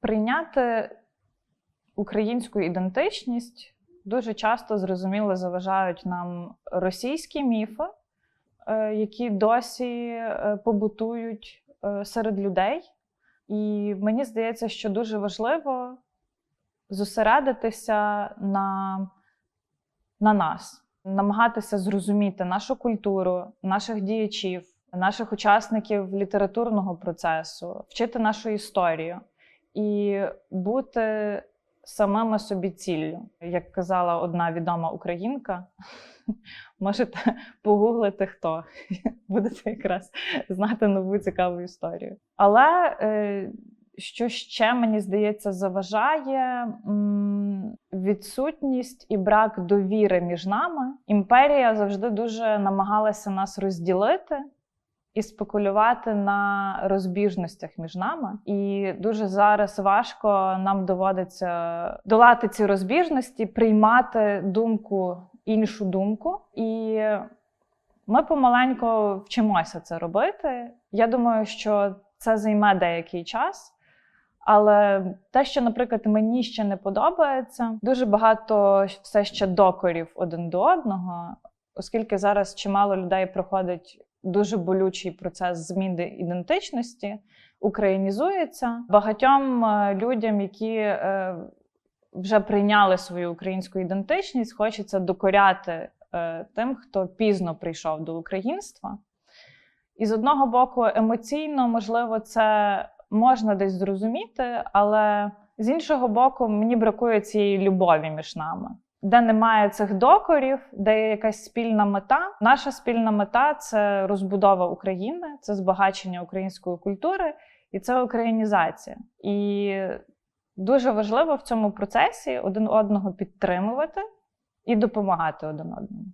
Прийняти українську ідентичність дуже часто зрозуміло заважають нам російські міфи, е, які досі е, побутують е, серед людей. І мені здається, що дуже важливо зосередитися на, на нас, намагатися зрозуміти нашу культуру, наших діячів, наших учасників літературного процесу, вчити нашу історію і бути самими собі ціллю. Як казала одна відома українка, можете погуглити хто. Будете якраз знати нову цікаву історію. Але е, що ще мені здається заважає відсутність і брак довіри між нами. Імперія завжди дуже намагалася нас розділити і спекулювати на розбіжностях між нами. І дуже зараз важко нам доводиться долати ці розбіжності, приймати думку іншу думку. І ми помаленьку вчимося це робити. Я думаю, що це займе деякий час. Але те, що, наприклад, мені ще не подобається, дуже багато все ще докорів один до одного, оскільки зараз чимало людей проходить дуже болючий процес зміни ідентичності, українізується. Багатьом е, людям, які е, вже прийняли свою українську ідентичність, хочеться докоряти е, тим, хто пізно прийшов до українства. І з одного боку, емоційно, можливо, це можна десь зрозуміти, але з іншого боку, мені бракує цієї любові між нами де немає цих докорів, де є якась спільна мета. Наша спільна мета це розбудова України, це збагачення української культури і це українізація. І дуже важливо в цьому процесі один одного підтримувати і допомагати один одному.